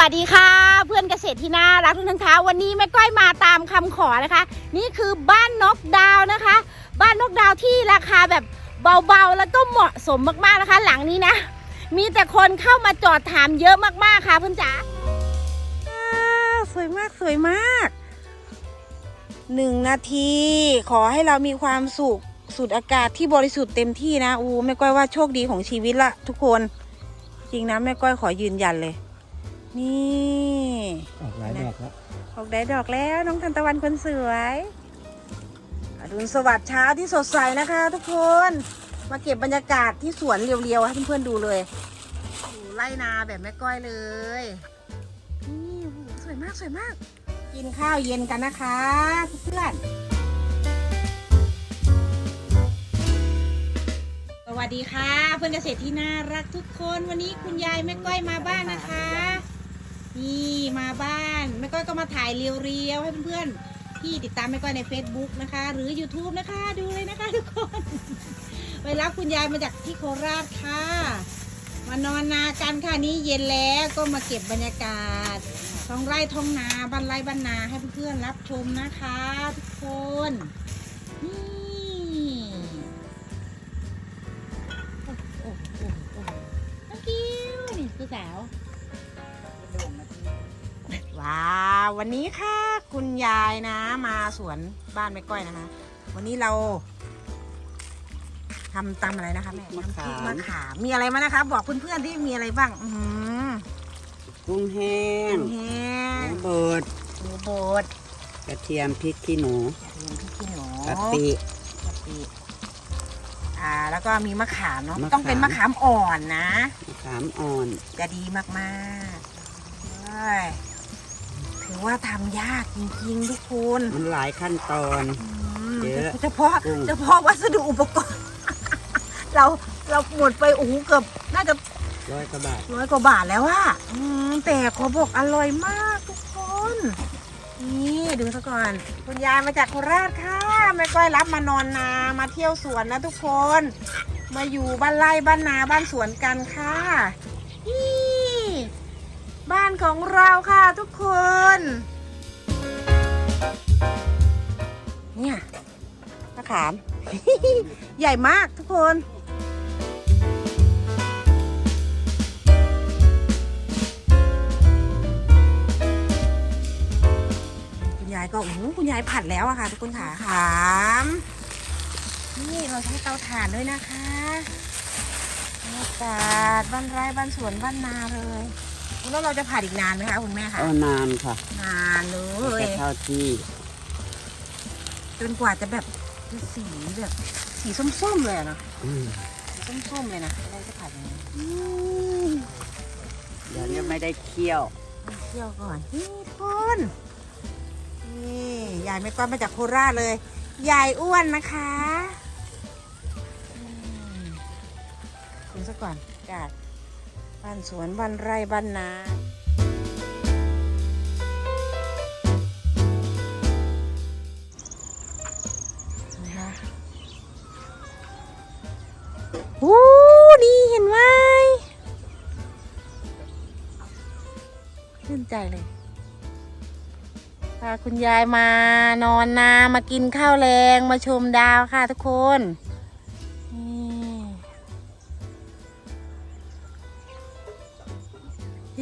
วัสดีค่ะ เพื่อนเกษตรที่น่ารักทุกท่านคะวันนี้แม่ก้อยมาตามคำขอนะคะ นี่คือบ้านนกดาวนะคะ บ้านนกดาวที่ราคาแบบเบาๆ แล้วก็เหมาะสมมากๆนะคะ หลังนี้นะ มีแต่คนเข้ามาจอดถามเยอะมากๆค่ะเพื่อนจ๋าสวยมากสวยมากหนึ่งนาที ขอให้เรามีความสุขสูดอากาศที่บริสุทธิ์เต็มที่นะอูแม่ก้อยว่าโชคดีของชีวิตละทุกคน จริงนะแม่ก้อยขอยืนยันเลย นี่ออกหลายดอกแล้วออกได้ดอกแล้วน้องทันตะวันคนสวยอรุณสวัสดิ์เช้าที่สดใสนะคะ ทุกคน มาเก็บบรรยากาศที่สวนเรียวๆให้เพื่อนๆดูเลยโอ้โหไล่นาแบบแม่ก้อยเลยนี่โอ้โหสวยมากสวยมาก กินข้าวเย็นกันนะคะเพื่อนสวัสดีค่ะ เพื่อนเกษตรที่น่ารักทุกคนวันนี้คุณยายแม่ก้อยมาบ้านนะคะ นี่มาบ้านแม่ก้อยก็มาถ่ายเรียวๆให้เพื่อนๆที่ติดตามแม่ก้อยใน Facebook นะคะ หรือ YouTube นะคะดูเลยนะคะทุกคนไปรับคุณยายมาจากที่โคราชค่ะ มานอนนากันค่ะนี่เย็นแล้วก็มาเก็บบรรยากาศท้องไร่ท้องนาบ้านไร่บ้านนาให้เพื่อนๆรับชมนะคะทุกคนนี่โอ้โอ้โอ้โอ้น้องกิ้วนี่คือสาว ว้าววันนี้ค่ะ คุณยายนะ มาสวนบ้านแม่ก้อยนะคะ วันนี้เราทำตำอะไรนะคะแม่มะขาม น้ำพริกมะขามมีอะไรมานะคะ บอกเพื่อนๆที่มีอะไรบ้าง อืมกุ้งแห้งแห้งหมูบดหมูบดกระเทียมพริกขี้หนูกระเทียมพริกขี้หนูกะปิ กะปิอ่า แล้วก็มีมะขามเนาะมะขาม ต้องเป็นมะขามอ่อนนะ มะขามอ่อนจะดีมากๆเฮ้ย ถือว่าทำยากจริงๆทุกคนมันหลายขั้นตอนเยอะเฉพาะกุ้ง เฉพาะวัสดุอุปกรณ์ เราเราหมดไปโอ้โหเกือบน่าจะ ร้อยกว่าบาทร้อยกว่าบาทแล้วอะอืมแต่ขอบอกอร่อยมากทุกคน นี่ดูซะก่อน คุณยายมาจากโคราชค่ะแม่ก้อยรับมานอนนามาเที่ยวสวนนะทุกคน มาอยู่บ้านไร่บ้านนาบ้านสวนกันค่ะนี่ บ้านของเราค่ะทุกคน เนี่ยมะขาม ใหญ่มากทุกคนคุณยายก็โอ้โหคุณยายผัดแล้วอะค่ะ ทุกคนค่ะขาม นี่เราใช้เตาถ่านด้วยนะคะบรรยากาศบ้านไร่บ้านสวนบ้านนาเลย แล้วเราจะผัดอีกนานไหมคะคุณแม่คะ เอานานค่ะนานเลจะยเท่าที่จนกว่าจะแบบจะสีแบบสีส้มๆเลยอะเนาะอืมสีส้มๆเลยนะเราจะผัดยังไงอืมเดี๋ยวนี้ไม่ได้เคี่ยว เที่ยวก่อนนี่ทุกคนนี่ยายไม่ก้อนมาจากโคราชเลยยายอ้วนนะคะอืมถึงซะก่อนอากาศ บ้านสวนบ้านไร่บ้านนานะคะโอ้ดีเห็นไหมชื่นใจเลยพาคุณยายมานอนนามากินข้าวแรงมาชมดาวค่ะทุกคน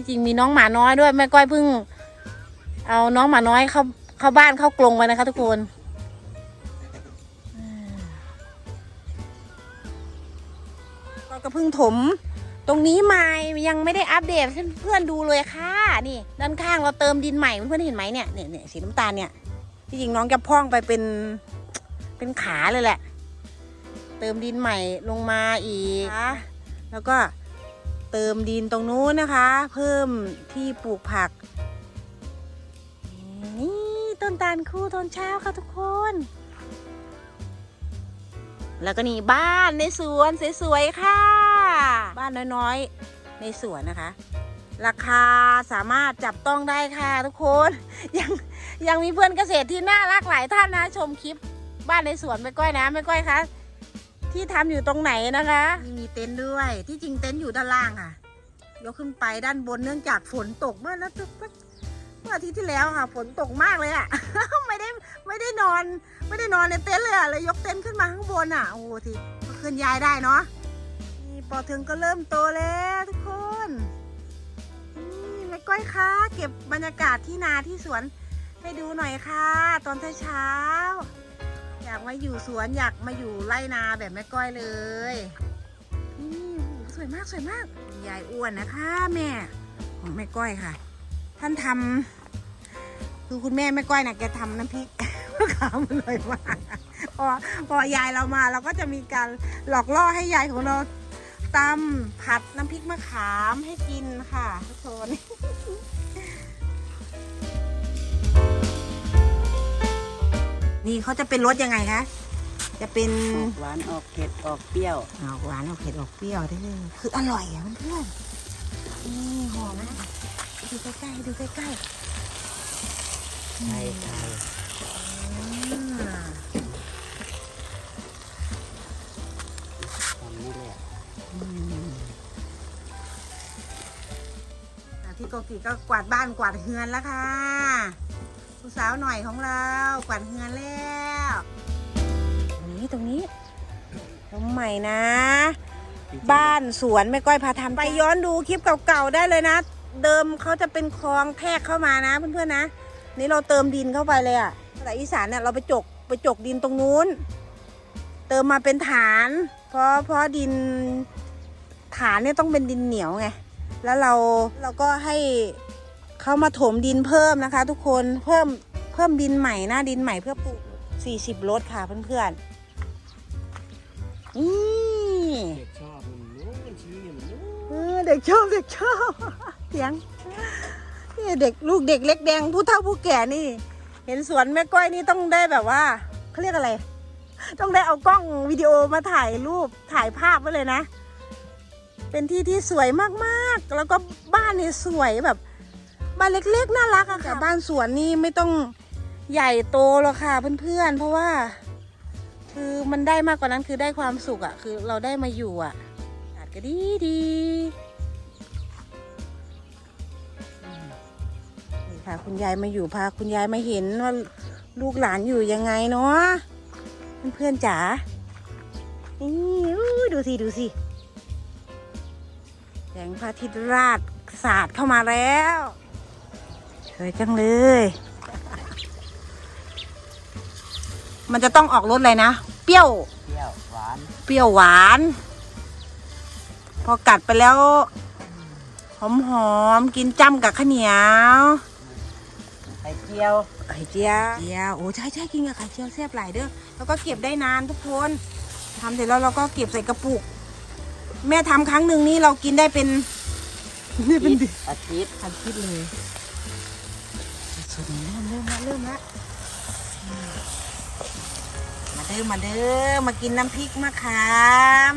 จริงมีน้องหมาน้อยด้วยแม่ก้อยเพิ่ง เอาน้องหมาน้อยเข้าเข้าบ้านเข้ากรงไว้นะคะ ทุกคนอืมก้อยก็เพิ่งถม ตรงนี้ใหม่ยังไม่ได้อัปเดตให้เพื่อนดูเลยค่ะนี่ด้านข้างเราเติมดินใหม่เพื่อนๆเห็นไหมเนี่ยเนี่ยเนี่ยสีน้ำตาลเนี่ยที่จริงน้องจะพ่องไปเป็นเป็นขาเลยแหละ เติมดินใหม่ลงมาอีกนะแล้วก็ เติมดินตรงนู้นนะคะ เพิ่มที่ปลูกผัก นี่ต้นตาลคู่ตอนเช้าค่ะทุกคน แล้วก็นี่บ้านในสวนสวยๆค่ะ บ้านน้อยๆในสวนนะคะ ราคาสามารถจับต้องได้ค่ะทุกคนยังยังมีเพื่อนเกษตรที่น่ารักหลายท่านนะชมคลิปบ้านในสวนไม่ก้อยนะไม่ก้อยคะ ที่ทำอยู่ตรงไหนนะคะ มีเต็นท์ด้วย ที่จริงเต็นท์อยู่ด้านล่างค่ะ ยกขึ้นไปด้านบนเนื่องจากฝนตกเมื่อนะเมื่ออาทิตย์ที่แล้วค่ะ ฝนตกมากเลยอะไม่ได้ไม่ได้นอน ไม่ได้นอนในเต็นท์เลยอะเลยยกเต็นท์ขึ้นมาข้างบนอะโอ้โหทีเคลื่อนย้ายได้เนาะนี่ปอถึงก็เริ่มโตแล้วทุกคนนี่แม่ก้อยคะเก็บบรรยากาศที่นาที่สวนให้ดูหน่อยค่ะ ตอนเช้าๆ อยากมาอยู่สวนอยากมาอยู่ไร่นาแบบแม่ก้อยเลยนี่สวยมากสวยมากยายอ้วนนะคะแม่ของแม่ก้อยค่ะ ท่านทำคือคุณแม่แม่ก้อยน่ะแกทำน้ำพริกมะขามันเลยมากพอพอยายเรามาเราก็จะมีการหลอกล่อให้ยายของเราตำผัดน้ำพริกมะขามให้กินค่ะทุกคน นี่เขาจะเป็นรสยังไงคะ จะเป็นออกหวานออกเผ็ดออกเปรี้ยว ออกหวานออกเผ็ดออกเปรี้ยวได้เลยคืออร่อยอะเพื่อนๆนี่หอมนะดูใกล้ๆดูใกล้ๆใช่ใช่อ่าทำนี่แหละอืมอะที่โกกิก็กวาดบ้านกวาดเฮือนแล้วค่ะผู้ สาวหน่อยของเรากวาดเฮือนแล้วตรงนี้ตรงนี้ตรงใหม่นะ บ้านสวนแม่ก้อยพาทำไปย้อนดูคลิปเก่าๆได้เลยนะ เดิมเขาจะเป็นคลองแทรกเข้ามานะเพื่อนๆนะ นี่เราเติมดินเข้าไปเลยอะแต่อีสานเนี่ยเราไปจกไปจกดินตรงนู้น เติมมาเป็นฐาน เพราะเพราะดินฐานเนี่ยต้องเป็นดินเหนียวไงแล้วเราเราก็ให้เขามาถมดินเพิ่มนะคะ ทุกคนเพิ่มเพิ่มดินใหม่หน้าดินใหม่เพื่อปลูก40รถค่ะเพื่อนๆนี่เด็กชอบมันนู้นชี้มันนู้นเออเด็กชอบเด็กชอบเสียงนี่เด็กลูกเด็กเล็กแดงผู้เฒ่าผู้แก่นี่ เห็นสวนแม่ก้อยนี่ต้องได้แบบว่าเขาเรียกอะไร ต้องได้เอากล้องวิดีโอมาถ่ายรูปถ่ายภาพไว้เลยนะ เป็นที่ที่สวยมากๆ แล้วก็บ้านนี่สวยแบบบ้านเล็กๆน่ารักอะค่ะ บ้านสวนนี่ไม่ต้อง ใหญ่โตหรอกค่ะเพื่อนๆ เพราะว่า คือมันได้มากกว่านั้นคือได้ความสุขอะคือเราได้มาอยู่อะอากาศก็ดีดีนี่ค่ะคุณยายมาอยู่พาคุณยายมาเห็นว่าลูกหลานอยู่ยังไงเนาะเพื่อนๆจ๋านี่ดูสิ ดูสิแสงพระอาทิตย์ราดสาดเข้ามาแล้วสวยจังเลย มันจะต้องออกรสอะไรนะ เปรี้ยว เปรี้ยวหวาน เปรี้ยวหวาน พอกัดไปแล้ว หอมหอมๆกินจ้ำกับข้าวเหนียวไข่เจียวไข่เจียวเจียวโอ้ใช่ใช่กินกับไข่เจียวแซ่บหลายเด้อแล้วก็เก็บได้นานทุกคนทำเสร็จแล้วเราก็เก็บใส่กระปุก แม่ทำครั้งหนึ่งนี่เรากินได้เป็นได้เป็นเดือนอาทิตย์อาทิตย์เลยสุดนี้เริ่มเริ่มแล้วเริ่มแล้วอืมมา เด้อมาเด้อมากินน้ำพริกมะขาม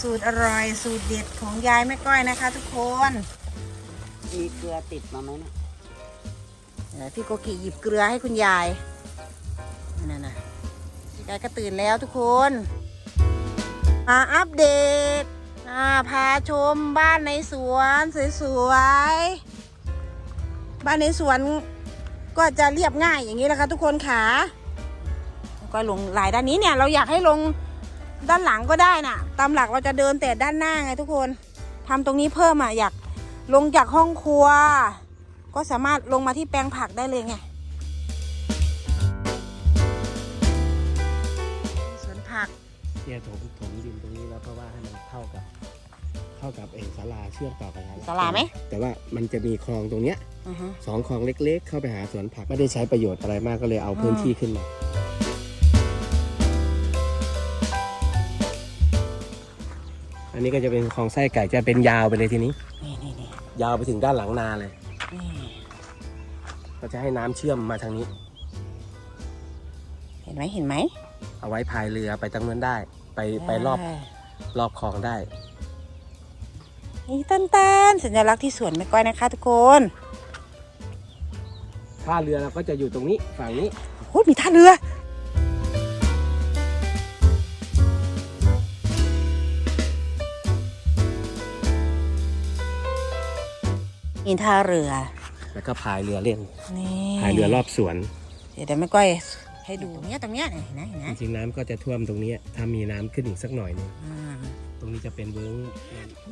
สูตรอร่อยสูตรเด็ดของยายแม่ก้อยนะคะ ทุกคนมีเกลือติดมาไหมเนี่ยเดี๋ยวพี่โกกิหยิบเกลือให้คุณยายนั่นน่ะยายก็ตื่นแล้วทุกคน มาอัปเดตอ่าพาชมบ้านในสวนสวยๆบ้านในสวนก็จะเรียบง่ายอย่างนี้แหละค่ะทุกคนค่ะ ก็ลงหลายด้านนี้เนี่ยเราอยากให้ลงด้านหลังก็ได้น่ะ ตามหลักเราจะเดินแต่ด้านหน้าไงทุกคนทำตรงนี้เพิ่มอะอยากลงจากห้องครัว ก็สามารถลงมาที่แปลงผักได้เลยไงสวนผักเนี่ยถมถมดินตรงนี้แล้วเพราะว่าให้มันเข้ากับ เข้ากับเองศาลาเชื่อมต่อกับศาลาศาลาไหมแต่ว่ามันจะมีคลองตรงเนี้ยอือฮึสองคลองเล็ก ๆ เข้าไปหาสวนผักไม่ได้ใช้ประโยชน์อะไรมากก็เลยเอาพื้นอืมที่ขึ้นมา อันนี้ก็จะเป็นคลองไส้ไก่จะเป็นยาวไปเลยทีนี้ นี่นี่นี่ยาวไปถึงด้านหลังนาเลย นี่ก็จะให้น้ำเชื่อมมาทางนี้ เห็นไหมเห็นไหมเอาไว้พายเรือไปตั้งนั้นได้ ไปไปรอบเรอบคลองได้ นี่ตันตันๆสัญลักษณ์ที่สวนแม่ก้อยนะคะทุกคนท่าเรือเราก็จะอยู่ตรงนี้ฝั่งนี้ โอ้ยมีท่าเรือ มีท่าเรือ แล้วก็พายเรือเล่นนี่พายเรือรอบสวน เดี๋ยวเดี๋ยวแม่ก้อยให้ดูตรงเนี้ยตรงเนี้ยเห็นไหมเห็นไหมจริงๆน้ำก็จะท่วมตรงนี้ถ้ามีน้ำขึ้นอีกสักหน่อยหนึงอ่าตรงนี้จะเป็นเวิ้ง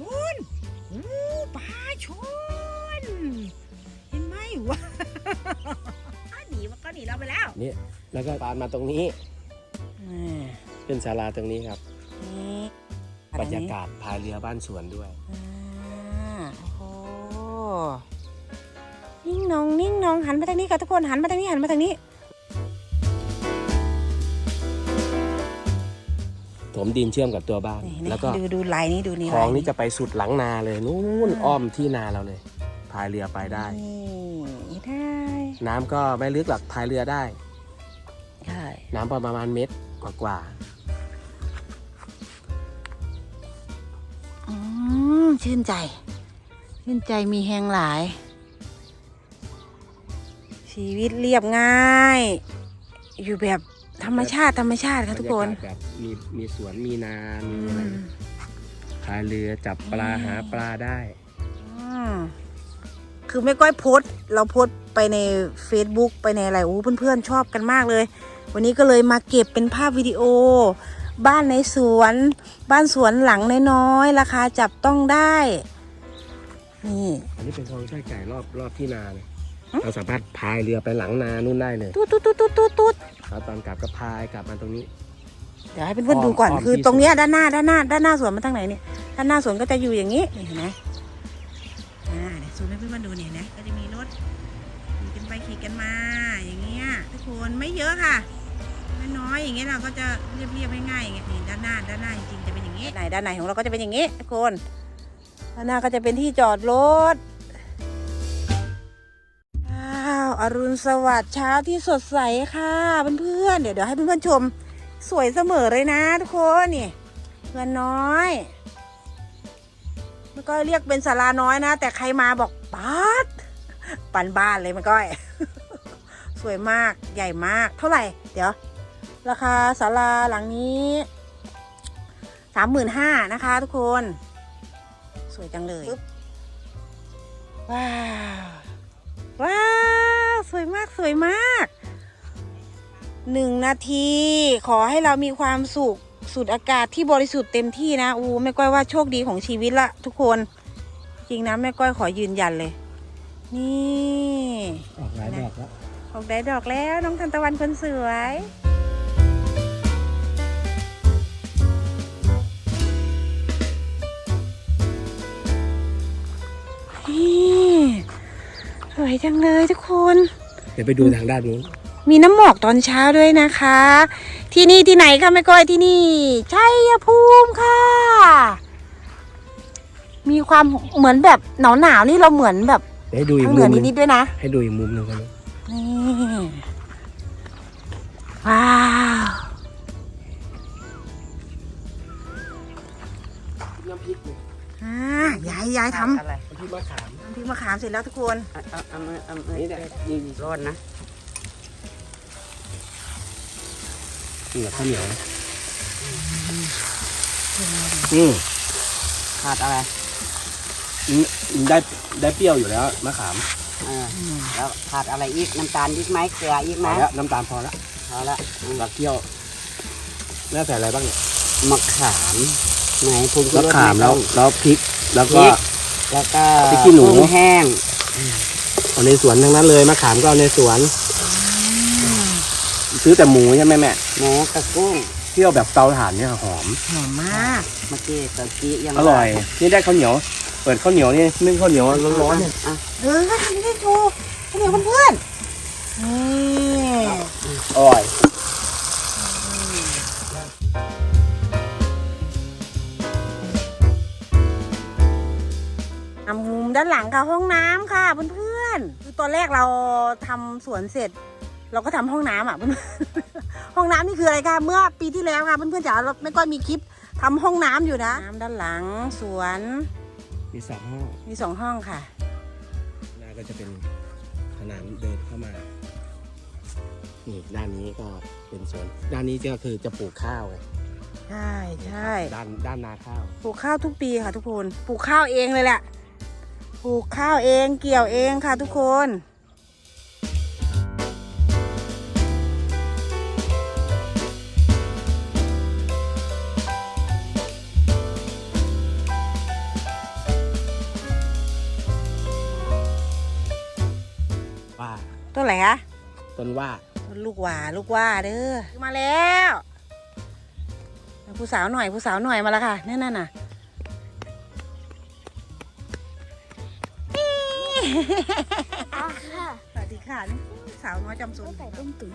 วุ้นโอ้ปลาชนเห็นไหมวะ หนีมันก็หนีเราไปแล้วนี่แล้วก็ปานมาตรงนี้อ่าเป็นศาลาตรงนี้ครับ นี่บรรยากาศพายเรือบ้านสวนด้วย อ่า นิ่งนองนิ่งนองหันมาทางนี้ค่ะทุกคนหันมาทางนี้หันมาทางนี้ ถมดินเชื่อมกับตัวบ้าน นี่นี่แล้วก็ดูดูลายนี้ดูนี่คลองลายนี้จะไปสุดหลังนาเลยนู่นอ้อมที่นาเราเลยพายเรือไปได้ นี่ได้น้ำก็ไม่ลึกหรอกพายเรือได้ ใช่น้ำประมาณเม็ดกว่าอืมชื่นใจ ชื่นใจมีแหงหลาย ชีวิตเรียบง่าย อยู่แบบธรรมชาติธรรมชาติๆค่ะทุกคนบรรยาาศแบบมีมีสวนมีนา มีอือะไรมพายเรือจับปลาอืมหาปลาได้อืมคือไม่ก้อยโพสต์เราโพสต์ไปใน Facebook ไปในอะไรโอ้เพื่อนๆชอบกันมากเลย วันนี้ก็เลยมาเก็บเป็นภาพวิดีโอ บ้านในสวน บ้านสวนหลังน้อยๆราคาจับต้องได้นี่ อันนี้เป็นคลองช่อยไก่รอบรอบที่นาเลยอืม เราสามารถพายเรือไปหลังนานู่นได้เลยตุ๊ดตุ๊ดตุ๊ดตุ๊ดตุ๊ดตุ๊ดแล้วตอนกลับก็พายกลับมาตรงนี้ เดี๋ยวให้เพื่อนๆดูก่อนอ้อมคือที่ตรงเนี้ยด้านหน้าด้านหน้าด้านหน้าสวนมาทางไหนเนี่ยด้านหน้าสวนก็จะอยู่อย่างนี้นี่เห็นไหมอ่าเดี๋ยวซูมให้เพื่อนๆดูเนี่ยเห็นไหมก็จะมีรถขี่กันไปขี่กันมาอย่างเงี้ยทุกคนไม่เยอะค่ะน้อยๆอย่างเงี้ยเราก็จะเรียบๆง่ายๆอย่างเงี้ยนี่ด้านหน้าด้านหน้าจริงๆจะเป็นอย่างงี้ไหนด้านไหนของเราก็จะเป็นอย่างงี้ทุกคนด้านหน้าก็จะเป็นที่จอดรถ อรุณสวัสดิ์เช้าที่สดใสค่ะเพื่อนๆเดี๋ยวเดี๋ยวให้เพื่อนๆชมสวยเสมอเลยนะทุกคนนี่เพื่อนน้อยมันก็เรียกเป็นศาลาน้อยนะ แต่ใครมาบอกปาดปันบ้านเลยมันก้อยสวยมากใหญ่มาก เท่าไหร่ เดี๋ยว ราคาศาลาหลังนี้สามหมื่นห้านะคะ ทุกคน สวยจังเลยปึ๊บว้าว ว้าว สวยมาก สวยมาก หนึ่งนาที ขอให้เรามีความสุข สูดอากาศที่บริสุทธิ์เต็มที่นะ อูแม่ก้อยว่าโชคดีของชีวิตละทุกคน จริงนะแม่ก้อยขอยืนยันเลย นี่ ออกหลายแบบแล้ว ออกได้ดอกแล้ว น้องทันตะวันคนสวย จังเลยทุกคน เดี๋ยวไปดูทางด้านนู้นมีน้ำหมอกตอนเช้าด้วยนะคะ ที่นี่ที่ไหนคะแม่ก้อยที่นี่ชัยภูมิค่ะ มีความเหมือนแบบหนาวหนาวๆนี่เราเหมือนแบบเดี๋ยวให้ดูอีทากงเหนืมุอมหนึงนิดๆด้วยนะ ให้ดูอีกมุมหนึ่งครับนี่ว้าว น้ำพริกอ่ายายยายทอะไรน้ำพริกมะขามำน้ำ พริกมะขามเสร็จแล้วทุกคนเอาเอาเอามือเอามือนี่แหละยิงร้อนนะนี่กับข้าวเหนียวอืมขาดอะไรอืมได้ได้เปรี้ยวอยู่แล้วมะขามเออแล้วขาดอะไรอีกน้ำตาลอีกไหมเกลืออีกพไหมอแล้วน้ำตาลพอแล้วพอละอืมรักเปรี้ยวแล้วใส่อะไรบ้างเนี่ยมะขามไหนพุงมะขามแล้วแล้วพริกแล้วก็ แล้วก็พริกขี้หนู กุ้งแห้งเอาในสวนทั้งนั้นเลยมะขามก็เอาในสวน ซื้อแต่หมูใช่ไหมแม่หมูกับกุ้งเที่ยวแบบเตาถ่านเนี่ยหอม หอมมากเมื่อกี้ตะกี้ยังอร่อย นี่ได้ข้าวเหนียว เปิดข้าวเหนียวนี่นึ่งข้าวเหนียวร้อนๆเนี่ยอะเออทำได้ดูให้เดี๋ยวเพื่อนๆนี่อร่อย ด้านหลังค่ะห้องน้ำค่ะเพื่อนๆคือตอนแรกเราทำสวนเสร็จ เราก็ทำห้องน้ำอะเพื่อนๆห้องน้ำนี่คืออะไรคะเมื่อปีที่แล้วค่ะเพื่อนๆจ๋าเราไม่ก็มีคลิปทำห้องน้ำอยู่นะน้ำด้านหลังสวนมีสองห้องมีสองห้องค่ะหน้าก็จะเป็นผนังเดินเข้ามานี่ด้านนี้ก็เป็นสวน ด้านนี้ก็คือจะปลูกข้าวไงใช่ใช่ด้านด้านนาข้าว ปลูกข้าวทุกปีค่ะทุกคน ปลูกข้าวเองเลยแหละโหป ลูกข้าวเองเกี่ยวเองค่ะทุกคนว่าต้นอะไรคะต้นว่าต้นลูกหว่าลูกว่าเด้อมาแล้ว ผู้สาวหน่อยผู้สาวหน่อยมาแล้วค่ะนั่นน่ะ สวัสดีค่ะนี่สาวน้อยจำสนไก่ต้มตุ๋น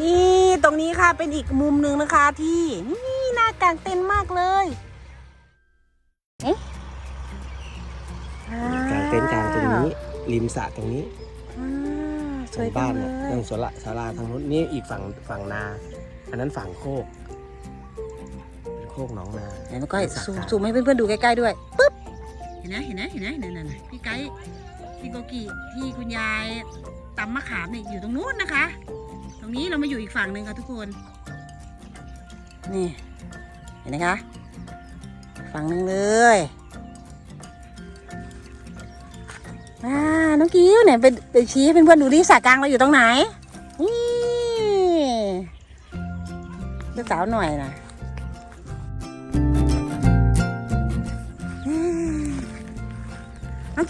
นี่ตรงนี้ค่ะเป็นอีกมุมหนึ่งนะคะที่นี่น่ากางเต็นท์มากเลยเอ๊ะกลางเต็นท์กลางตรงนี้ ริมสระตรงนี้อ่าสทาวยงจับ้างนเลเนี่ยยทางสวนละศาลาทางนู้นนี่อีกฝั่งฝั่งนา อันนั้นฝั่งโคกเป็น โคกหนองนาไหนมันก็เป็นสระซูมกลางซูมให้เพื่อนๆดูใกล้ๆด้วยปึ๊บเห็นไหมเห็นไหมเห็นไหมนั่นน่ะพี่ไกด์พี่โกกิที่คุณยายตำมะขามเนี่ยอยู่ตรงนู้นนะคะ ตรงนี้เรามาอยู่อีกฝั่งหนึ่งค่ะทุกคน นี่เห็นไหมคะฝั่งหนึ่งเลยอ่าน้องกิ้วเนี่ยไปไปชี้ให้เพื่อนๆดูที่สระกลางเราอยู่ตรงไหนนี่เจ้าสาวหน่อยนะ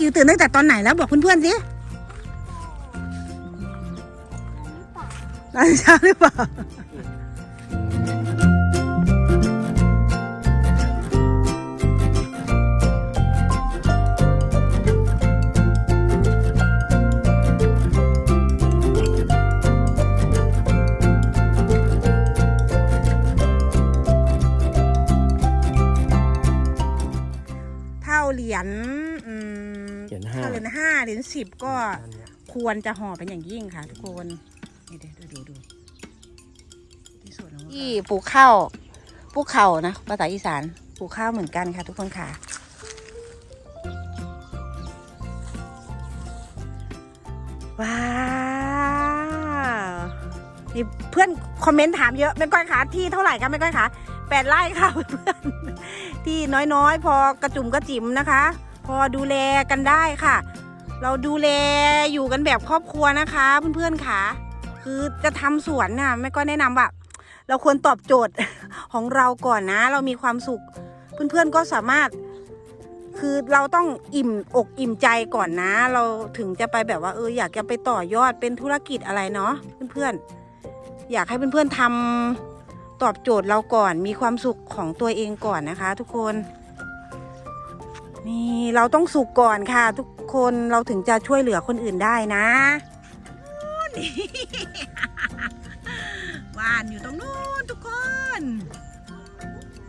กิวตื่นตั้งแต่ตอนไหนแล้วบอกเพื่อนๆสิตอนเช้าหรือเปล่าเท่าเหรียญอืม รียญห้าเท่าเหรียญห้าเหรียญสิบก็อันเนี้ยควรจะห่อเป็นอย่างยิ่งค่ะ ทุกคนนี่เดี๋ยวดูดูดูที่สวนของที่ปลูกข้าวปลูกข้าวนะภาษาอีสานปลูกข้าวเหมือนกันค่ะ ทุกคนค่ะ ว้าวนี่เพื่อนคอมเมนต์ถามเยอะแม่ก้อยคะที่เท่าไหร่คะแม่ก้อยคะแปดไร่ค่ะเพื่อนๆที่น้อยๆ พอกระจุ่มกระจิ๋มนะคะ พอดูแลกันได้ค่ะ เราดูแลอยู่กันแบบครอบครัวนะคะ เพื่อนๆค่ะ คือจะทำสวนน่ะแม่ก็แนะนำว่าเราควรตอบโจทย์ของเราก่อนนะ เรามีความสุข เพื่อนๆก็สามารถ คือเราต้องอิ่มอกอิ่มใจก่อนนะ เราถึงจะไปแบบว่าเอออยากจะไปต่อยอดเป็นธุรกิจอะไรเนาะเพื่อนๆอยากให้เพื่อนๆทำตอบโจทย์เราก่อนมีความสุขของตัวเองก่อนนะคะ ทุกคน นี่เราต้องสุกก่อนค่ะ ทุกคนเราถึงจะช่วยเหลือคนอื่นได้นะนี่บ้านอยู่ตรงนู้นทุกคน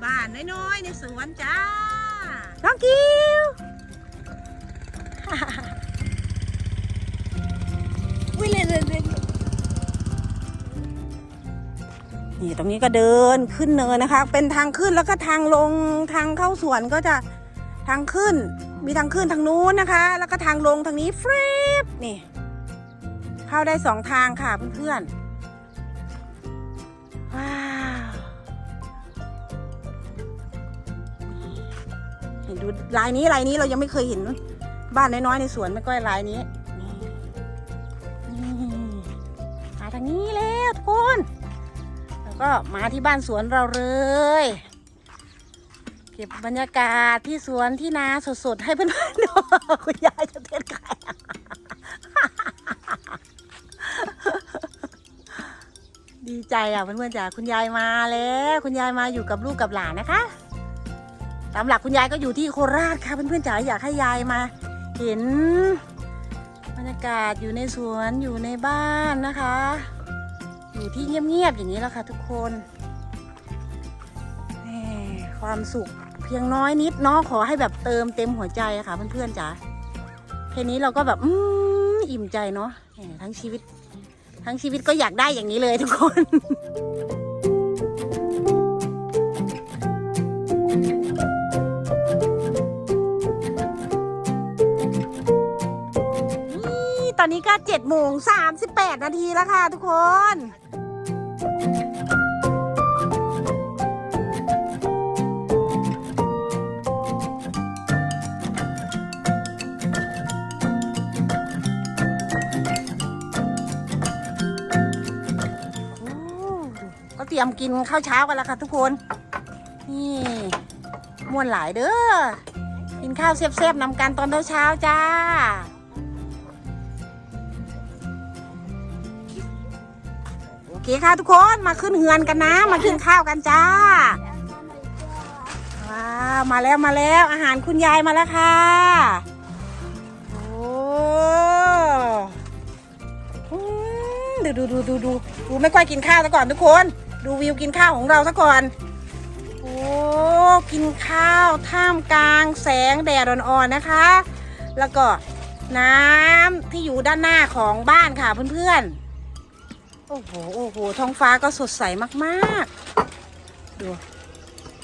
บ้านน้อยๆในสวนจ้าน้องกิววิ่งเลยเลยเลยนี่ตรงนี้ก็เดินขึ้นเนินนะคะ เป็นทางขึ้นแล้วก็ทางลงทางเข้าสวนก็จะ ทางขึ้น มีทางขึ้นทางนู้นนะคะ แล้วก็ทางลงทางนี้ฟรีบนี่ เข้าได้สองทางค่ะเพื่อนๆ ว้าวนี่ดูลายนี้ลายนี้เรายังไม่เคยเห็น บ้านน้อยๆในสวนไม่ก้อยลายนี้นี่นี่มาทางนี้แล้วทุกคน แล้วก็มาที่บ้านสวนเราเลย เก็บบรรยากาศที่สวนที่นาสดๆ ให้เพื่อนๆดูคุณยายจะเต้นไก่ดีใจอะเพื่อนๆจ้ะคุณยายมาแล้ว คุณยายมาอยู่กับลูกกับหลานนะคะตามหลักคุณยายก็อยู่ที่โคราชค่ะเพื่อนๆจ๋าอยากให้ยายมาเห็นบรรยากาศอยู่ในสวนอยู่ในบ้านนะคะ อยู่ที่เงียบๆอย่างนี้แล้วค่ะทุกคนความสุข เพียงน้อยนิดเนาะขอให้แบบเติมเต็มหัวใจค่ะเพื่อนๆจ๋าแค่นี้เราก็แบบอืมอิ่มใจเนาะทั้งชีวิต ทั้งชีวิตก็อยากได้อย่างนี้เลยทุกคนนี่ตอนนี้ก็เจ็ดโมงสามสิบแปดนาทีแล้วค่ะทุกคน รียมกินข้าวเช้ากันแล้วค่ะทุกคน นี่ม่วนหลายเด้อ กินข้าวเซฟๆนำกันตอนเช้าๆจ้าโอเคค่ะทุกคนมาขึ้นเฮือนกันนะ มากินข้าวกันจ้าว้ามาแล้วมาแล้วอาหารคุณยายมาแล้วค่ะโอ้ดูดูดูดูดูดูไม่ค่อยกินข้าวซะก่อนทุกคน ดูวิวกินข้าวของเราซะก่อน โอ้ กินข้าวท่ามกลางแสงแดดอ่อนๆนะคะ แล้วก็น้ำที่อยู่ด้านหน้าของบ้านค่ะเพื่อนๆ โอ้โห โอ้โห ท้องฟ้าก็สดใสมากๆ ดู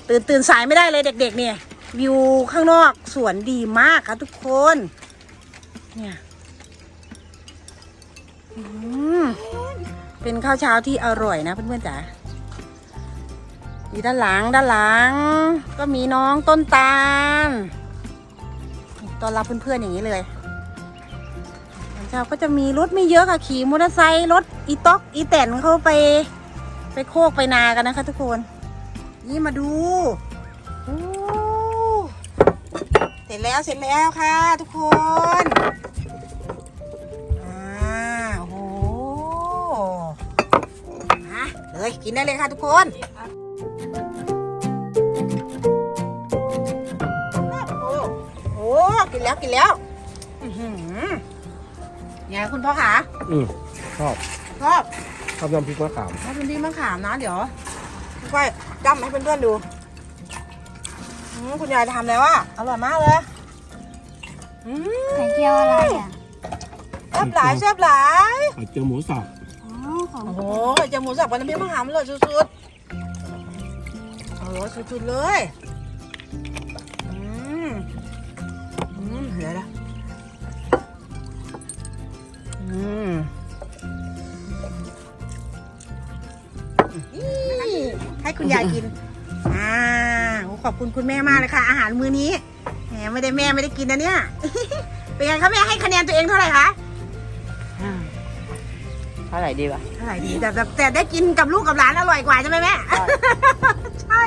ตื่นตื่นสายไม่ได้เลยเด็กๆ เนี่ย วิวข้างนอกสวนดีมากค่ะทุกคน เนี่ยอืมเป็นข้าวเช้าที่อร่อยนะเพื่อนๆจ๋า อยู่ด้านหลังด้านหลัง ก็มีน้องต้นตาลตอนรับเพื่อนๆอย่างนี้เลยตอนเช้าก็จะมีรถไม่เยอะค่ะขี่มอเตอร์ไซค์รถอีต๊อกอีแตนเข้าไป ไปโคกไปนากันนะคะ ทุกคน นี่มาดูเสร็จแล้วเสร็จแล้วค่ะ ทุกคนอ่าโอ้โหมาเลยกินได้เลยค่ะทุกคน แล้วกินแล้วอื้อหือไงคุณพ่อคะอืมชอบชอบชอบน้ำพริกมะขามถ้าเป็นพี่มะขามนะเดี๋ยวพี่ก้อยจ้ำให้เพื่อนๆดูอืมคุณยายทำแล้วอะอร่อยมากเลยอืมไข่เจียวอะไรอะแซ่บหลายแซ่บหลายไข่เจียวหมูสับอ๋อของโอ้โหไข่เจียวหมูสับกับน้ำพริกมะขามอร่อยสุดๆอร่อยสุดๆเลยอืมอืม เดี๋ยวนะอืมนี่ให้คุณยายกิน อ่าโอ้ขอบคุณคุณแม่มากเลยค่ะ อาหารมื้อนี้แหมไม่ได้แม่ไม่ได้กินนะเนี่ย เป็นไงคะแม่ให้คะแนนตัวเองเท่าไหร่คะ เท่าไหร่ดีวะ เท่าไหร่ดีแต่แต่แต่ได้กินกับลูกกับหลานอร่อยกว่าใช่ไหมแม่ ใช่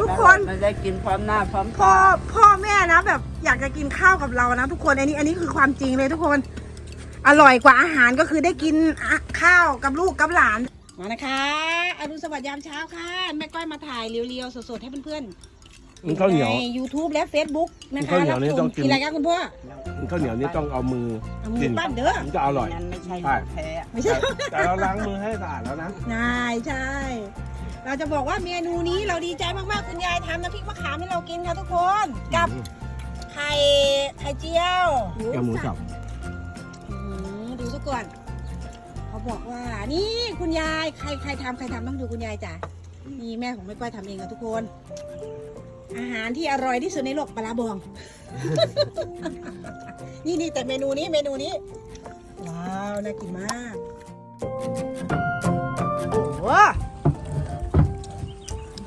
ทุกคน มันได้กินพร้อมหน้าพร้อมพ่อพ่อแม่นะแบบ อยากจะกินข้าวกับเรานะทุกคนอันนี้อันนี้คือความจริงเลยทุกคน อร่อยกว่าอาหารก็คือได้กินอะข้าวกับลูกกับหลานมานะคะอรุณสวัสดิ์ยามเช้าค่ะแม่ก้อยมาถ่ายเรียวๆสดๆให้เพื่อนๆมันข้าวเหนียวใน YouTube และ Facebook นะคะข้าวเหนียวนี่รับชมต้องกินกินอะไรกันคุณพ่อมันข้าวเหนียวนี่ต้องเอามือเอามืกิอนปั้นเด้อมันจะอร่อยนั้นไม่ใช่ใช่แท้ไม่ใช่แต่เราล้างมือให้สะอาดแล้วนะใช่ใช่เราจะบอกว่าเมนูนี้เราดีใจมากๆคุณยายทำน้ำพริกมะขามให้เรากินค่ะทุกคนกับ ไข่ไข่เจียวแกงหมูสับอื้อหือดูซะก่อนเขาบอกว่า นี่คุณยายใครใครทำใครทำต้องดูคุณยายจ้ะนี่แม่ของแม่ก้อยทำเองค่ะทุกคน อาหารที่อร่อยที่สุดในโลกปลาร้าบอง นี่นี่แต่เมนูนี้เมนูนี้ ว้าวน่ากินมากโอ้โห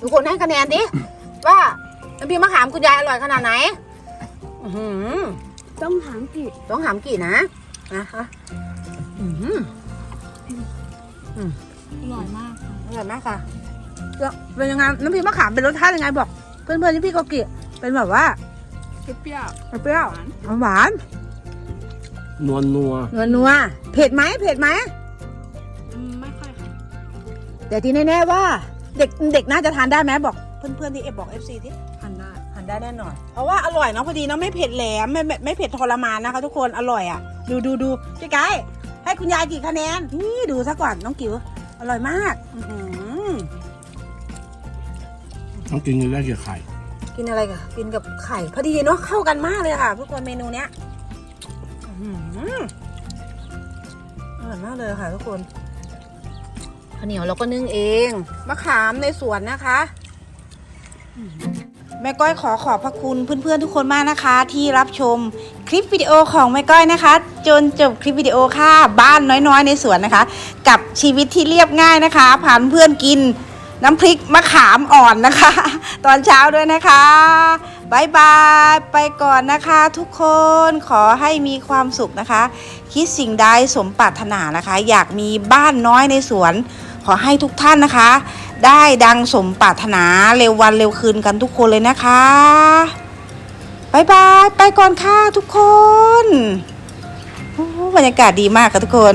ทุกคนให้คะแนนดิว่าน้ำพริกมะขามคุณยายอร่อยขนาดไหนอื้อหือ ต้องถามกี่ต้องถามกี่นะนะคะอื้อหืออร่อยมากค่ะอร่อยมากค่ะแล้วเป็นยังไงน้ำพริกมะขามเป็นรสชาติยังไงบอก เพื่อนๆที่พี่โกกิเป็นแบบว่าเปรี้ยวเปรี้ยวหวานนวลนัวนัวนัวๆเผ็ดไหมเผ็ดไหมอืมไม่ค่อยค่ะแต่ที่แน่ๆว่า เด็กเด็กน่าจะทานได้ไหมบอก เพื่อนๆที่เอฟบอกเอฟซีที่ทาน ได้ทานได้แน่นอน เพราะว่าอร่อยเนาะพอดีเนาะไม่เผ็ดแหลมไม่ไม่ไม่เผ็ดทรมานนะคะทุกคนอร่อยอะ ดูดูดูพี่ไก่ให้คุณยายกี่คะแนนนี่ดูซะก่อนน้องกิ๋วอร่อยมากอื้อหือต้องกินกันได้เกี่ยวไข่กินอะไรกับกินกับไข่พอดีเนาะเข้ากันมากเลยค่ะทุกคนเมนูเนี้ยอื้อหืออร่อยมากเลยค่ะทุกคนข้าวเหนียวเราก็นึ่งเองมะขามในสวนนะคะอื้อหือ แม่ก้อยขอขอบพระคุณเพื่อนๆทุกคนมากนะคะ ที่รับชมคลิปวิดีโอของแม่ก้อยนะคะ จนจบคลิปวิดีโอค่ะบ้านน้อยๆ ในสวนนะคะ กับชีวิตที่เรียบง่ายนะคะผ่านเพื่อนกินน้ำพริกมะขามอ่อนนะคะ ตอนเช้าด้วยนะคะบายบายไปก่อนนะคะทุกคนขอให้มีความสุขนะคะ คิดสิ่งใดสมปรารถนานะคะ อยากมีบ้านน้อยในสวน ขอให้ทุกท่านนะคะ ได้ดังสมปรารถนาเร็ววันเร็วคืนกันทุกคนเลยนะคะบายบายไปก่อนค่ะทุกคนโอ้บรรยากาศดีมากค่ะทุกคน